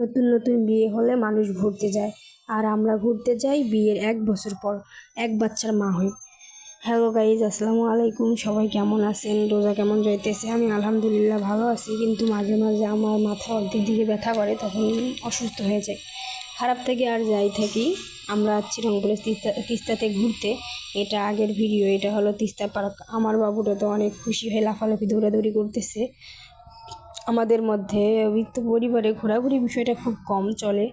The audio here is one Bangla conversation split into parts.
নতুন নতুন বিয়ে হলে মানুষ ঘুরতে যায়। আর আমরা ঘুরতে যাই বিয়ের এক বছর পর, এক বাচ্চার মা হই হ্যালো গাইজ আসসালামু আলাইকুম। সবাই কেমন আছেন? রোজা কেমন যাইতেছে? আমি আলহামদুলিল্লাহ ভালো আছি, কিন্তু মাঝে মাঝে আমার মাথা অর্ধেক দিকে ব্যথা করে, তখন অসুস্থ হয়ে যায়। খারাপ থেকে আর যাই থাকি। আমরা যাচ্ছি রংপুরে তিস্তা, তিস্তাতে ঘুরতে। এটা আগের ভিডিও এটা হলো তিস্তা পার্ক। আমার বাবুটা তো অনেক খুশি হয়ে লাফালাফি, দৌড়াদৌড়ি করতেছে। আমাদের মধ্যে বৃত্ত পরিবারে ঘোরাঘুরি বিষয়টা খুব কম চলে।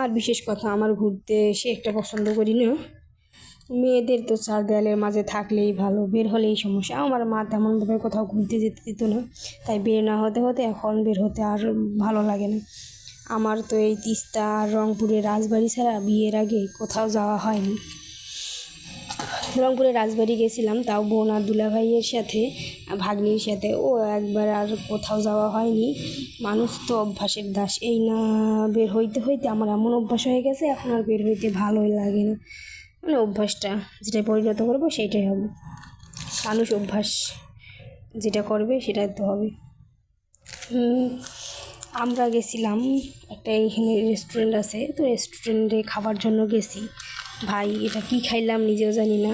আর বিশেষ কথা আমার ঘুরতে সে একটা পছন্দ করি না। মেয়েদের তো চার দেয়ালের মাঝে থাকলেই ভালো, বের হলেই সমস্যা। আমার মা তেমনভাবে কোথাও ঘুরতে যেতে দিত না, তাই বের না হতে হতে এখন বের হতে আর ভালো লাগে না। আমার তো এই তিস্তা রংপুরের রাজবাড়ি ছাড়া বিয়ের আগে কোথাও যাওয়া হয়নি। রংপুরে রাজবাড়ি গেছিলাম, তাও বোন আর দুলাভাইয়ের সাথে ভাগ্নির সাথে। ও একবার আর কোথাও যাওয়া হয়নি। মানুষ তো অভ্যাসের দাস। এই না বের হইতে হইতে আমার এমন অভ্যাস হয়ে গেছে, এখন আর বের হইতে ভালোই লাগে না। মানে অভ্যাসটা যেটা পরিণত করব সেইটাই হবে। মানুষ অভ্যাস যেটা করবে সেটাই তো হবে। আমরা গেছিলাম, একটা এইখানে রেস্টুরেন্ট আছে, তো রেস্টুরেন্টে খাবার জন্য গেছি। ভাই, এটা কি খাইলাম নিজেও জানি না।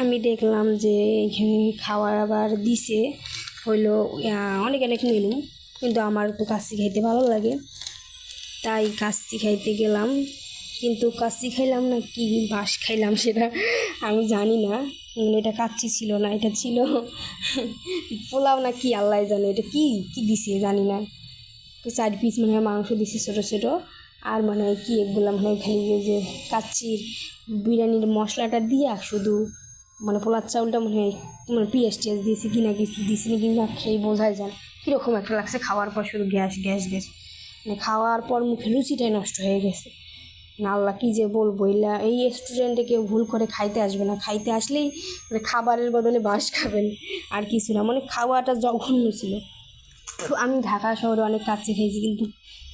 আমি দেখলাম যে এখানে খাওয়ার আবার দিছে। হইল অনেক অনেক মেনু কিন্তু আমার তো কাশি খাইতে ভালো লাগে। তাই কাশি খাইতে গেলাম, কিন্তু কাশি খাইলাম না কি বাস খাইলাম সেটা আমি জানি না। মানে এটা কাচ্চি ছিল না, এটা ছিল পোলাও না কি আল্লাহ জানে এটা কি কি দিছে জানি না। চার পিস মানে মাংস দিছে ছোটো ছোটো। আর মানে কি, এগুলো মানে খালি ওই যে কাচ্চির বিরিয়ানির মশলাটা দিয়া শুধু মানে পোলার চাউলটা মনে হয় মানে পিঁয়াজ টিয়াজ দিয়েছি কি না কিছু দিয়েছি না কিনা খেয়ে বোঝাই যায় কীরকম একটা লাগছে খাওয়ার পর শুধু গ্যাস গ্যাস গ্যাস। মানে খাওয়ার পর মুখে রুচিটাই নষ্ট হয়ে গেছে। না আল্লাহ কী যে বলব এলা এই রেস্টুরেন্টে কেউ ভুল করে খাইতে আসবে না। খাইতে আসলেই মানে খাবারের বদলে বাস খাবেন। আর কিছু না মানে খাওয়াটা জঘন্য ছিল। আমি ঢাকা শহরে অনেক কাছে খেয়েছি কিন্তু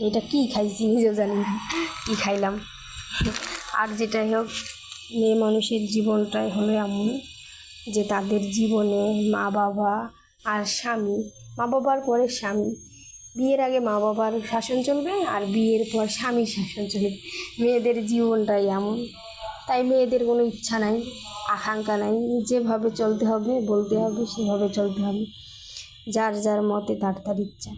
এটা কি খাইছি নিজেও জানি না। কী খাইলাম? আর যেটাই হোক, মেয়ে মানুষের জীবনটাই হলো এমন যে তাদের জীবনে মা বাবা আর স্বামী মা বাবার পরে স্বামী। বিয়ের আগে মা বাবার শাসন চলবে আর বিয়ের পর স্বামীর শাসন চলবে। মেয়েদের জীবনটাই এমন। তাই মেয়েদের কোনো ইচ্ছা নাই, আকাঙ্ক্ষা নাই। যেভাবে চলতে হবে, বলতে হবে, সেভাবে চলতে হবে। যার যার মতে তার তার ইচ্ছা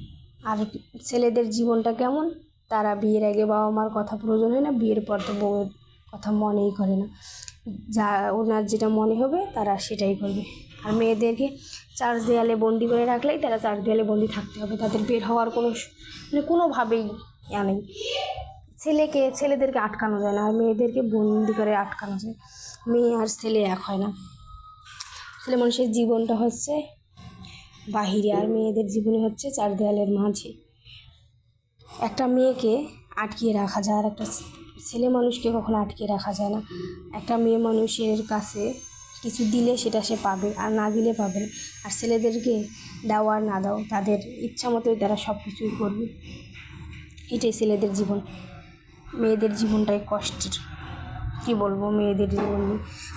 আর ছেলেদের জীবনটা কেমন? তারা বিয়ের আগে বাবা মার কথা প্রয়োজন হয় না, বিয়ের পর তো বউয়ের কথা মনেই করে না। যা ওনার যেটা মনে হবে, তারা সেটাই করবে। আর মেয়েদেরকে চার দেয়ালে বন্দি করে রাখলেই তারা চার দেয়ালে বন্দি থাকতে হবে। তাদের বের হওয়ার কোনো মানে কোনোভাবেই ইয়া নেই। ছেলেকে, ছেলেদেরকে আটকানো যায় না, আর মেয়েদেরকে বন্দি করে আটকানো যায়। মেয়ে আর ছেলে এক হয় না। ছেলে মানুষের জীবনটা হচ্ছে বাহিরে আর মেয়েদের জীবনে হচ্ছে চার দেয়ালের মাঝে। একটা মেয়েকে আটকিয়ে রাখা যায় আর একটা ছেলে মানুষকে কখনো আটকিয়ে রাখা যায় না। একটা মেয়ে মানুষের কাছে কিছু দিলে সেটা সে পাবে আর না দিলে পাবে না। আর ছেলেদেরকে দাও আর না দাও, তাদের ইচ্ছা মতোই তারা সব কিছুই করবে। এটাই ছেলেদের জীবন। মেয়েদের জীবনটাই কষ্টের। কী বলব, মেয়েদের জীবন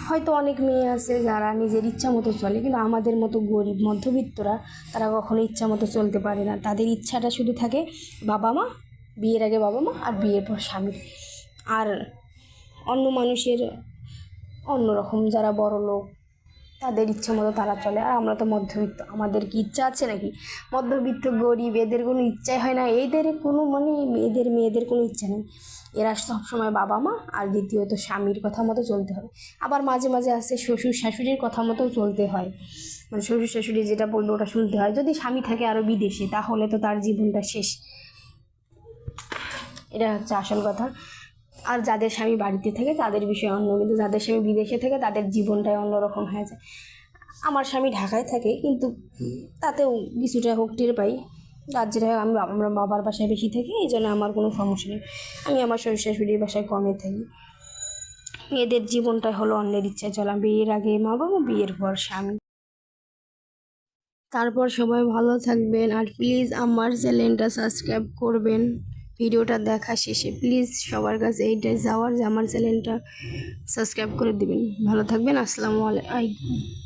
হয়তো অনেক মেয়ে আছে যারা নিজের ইচ্ছা মতো চলে, কিন্তু আমাদের মতো গরিব মধ্যবিত্তরা, তারা কখনো ইচ্ছা মতো চলতে পারে না। তাদের ইচ্ছাটা শুধু থাকে বাবা মা, বিয়ের আগে বাবা মা আর বিয়ের পর স্বামী। আর অন্য মানুষের অন্যরকম, যারা বড় লোক তাদের ইচ্ছা মতো তারা চলে। আর আমরা তো মধ্যবিত্ত। আমাদের কি ইচ্ছা আছে নাকি? মধ্যবিত্ত, গরিব, এদের কোনো ইচ্ছাই হয় না। এদের কোনো মানে মেয়েদের মেয়েদের কোনো ইচ্ছা নেই। এরা সবসময় বাবা মা আর দ্বিতীয়ত স্বামীর কথা মতো চলতে হবে। আবার মাঝে মাঝে আছে শ্বশুর শাশুড়ির কথা মতো চলতে হয়। মানে শ্বশুর শাশুড়ি যেটা বলবে ওটা শুনতে হয়। যদি স্বামী থাকে আরও বিদেশে, তাহলে তো তার জীবনটা শেষ। এটা হচ্ছে আসল কথা। আর যাদের স্বামী বাড়িতে থাকে, তাদের বিষয়ে অন্য, কিন্তু যাদের স্বামী বিদেশে থাকে, তাদের জীবনটাই অন্যরকম হয়ে যায়। আমার স্বামী ঢাকায় থাকে, কিন্তু তাতেও কিছুটা হোক টের পাই। হোক আমি আমরা বাবার বাসায় বেশি থাকি, এই জন্য আমার কোনো সমস্যা নেই। আমি আমার শ্বশুর শাশুড়ির বাসায় কমে থাকি। মেয়েদের জীবনটাই হলো অন্যের ইচ্ছায় চলা, বিয়ের আগে মা বাবা বিয়ের পর স্বামী। তারপর সবাই ভালো থাকবেন, আর প্লিজ আমার চ্যানেলটা সাবস্ক্রাইব করবেন। ভিডিওটা দেখা শেষে প্লিজ সবার কাছে এইটাই যাওয়ার যে আমার চ্যানেলটা সাবস্ক্রাইব করে দিবেন। ভালো থাকবেন, আসসালামু আলাইকুম।